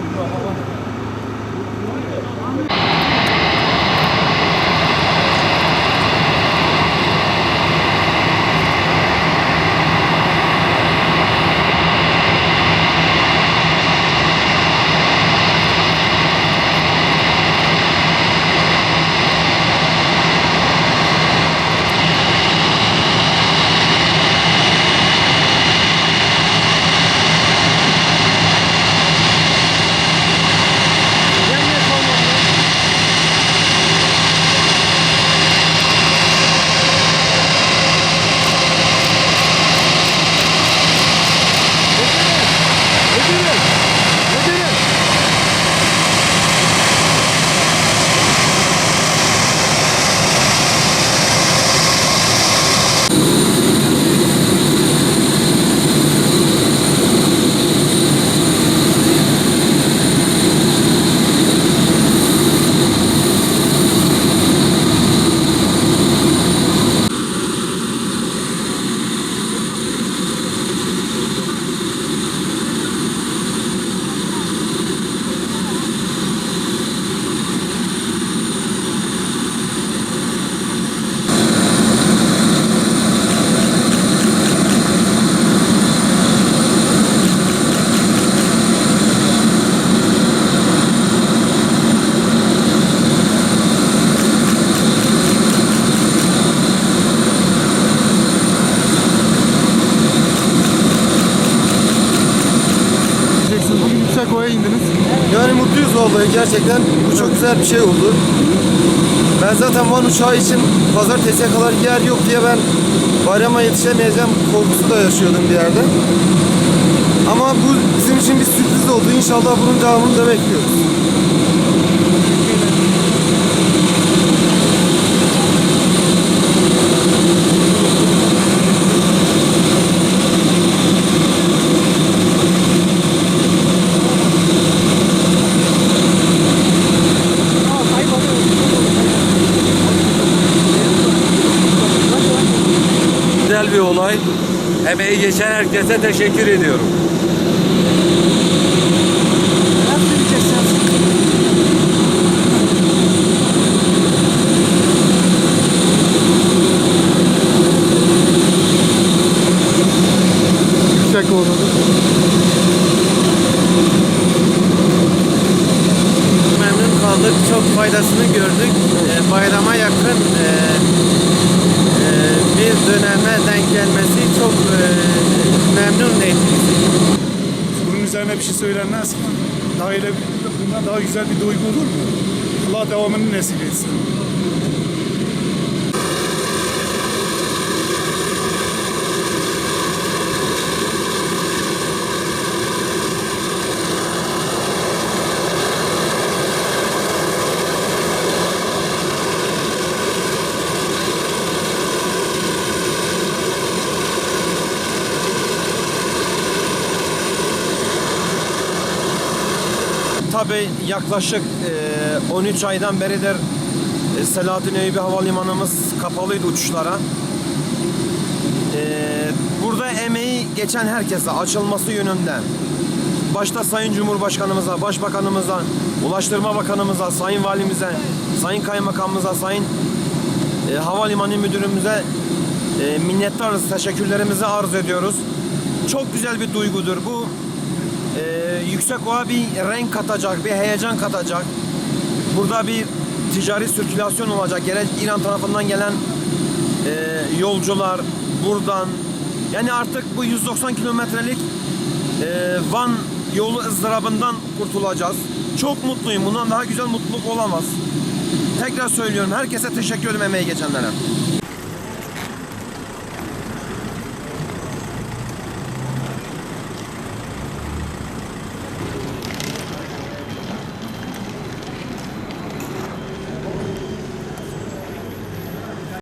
him for Yani mutluyuz vallahi gerçekten. Bu çok güzel bir şey oldu. Ben zaten Van uçağı için pazartesiye kadar yer yok diye ben bayrama yetişemeyeceğim korkusu da yaşıyordum bir yerde. Ama bu bizim için bir sürpriz oldu. İnşallah bunun devamını da bekliyoruz. Güzel bir olay. Emeği geçen herkese teşekkür ediyorum. Yüksek ovada. memnun kaldık. Çok faydasını gördük. Ee, bayrama yakın e, e, bir döneme denk gelmesi çok e, memnun etti bizi. Bunun üzerine bir şey söylenmez ki. Daha ile bundan daha güzel bir duygu olur mu? Allah devamını nasip etsin. Tabii yaklaşık e, 13 aydan beridir e, Selahattin Eyüpi Havalimanımız kapalıydı uçuşlara. E, burada emeği geçen herkese açılması yönünden başta Sayın Cumhurbaşkanımıza, Başbakanımıza, Ulaştırma Bakanımıza, Sayın Valimize, Sayın Kaymakamımıza, Sayın e, Havalimanı Müdürümüze e, minnettarız, teşekkürlerimizi arz ediyoruz. Çok güzel bir duygudur bu. Ee, yüksek oğa bir renk katacak, bir heyecan katacak. Burada bir ticari sirkülasyon olacak. Gerek İran tarafından gelen e, yolcular buradan. Yani artık bu 190 kilometrelik e, Van yolu ızdırabından kurtulacağız. Çok mutluyum. Bundan daha güzel mutluluk olamaz. Tekrar söylüyorum. Herkese teşekkür ederim emeği geçenlere.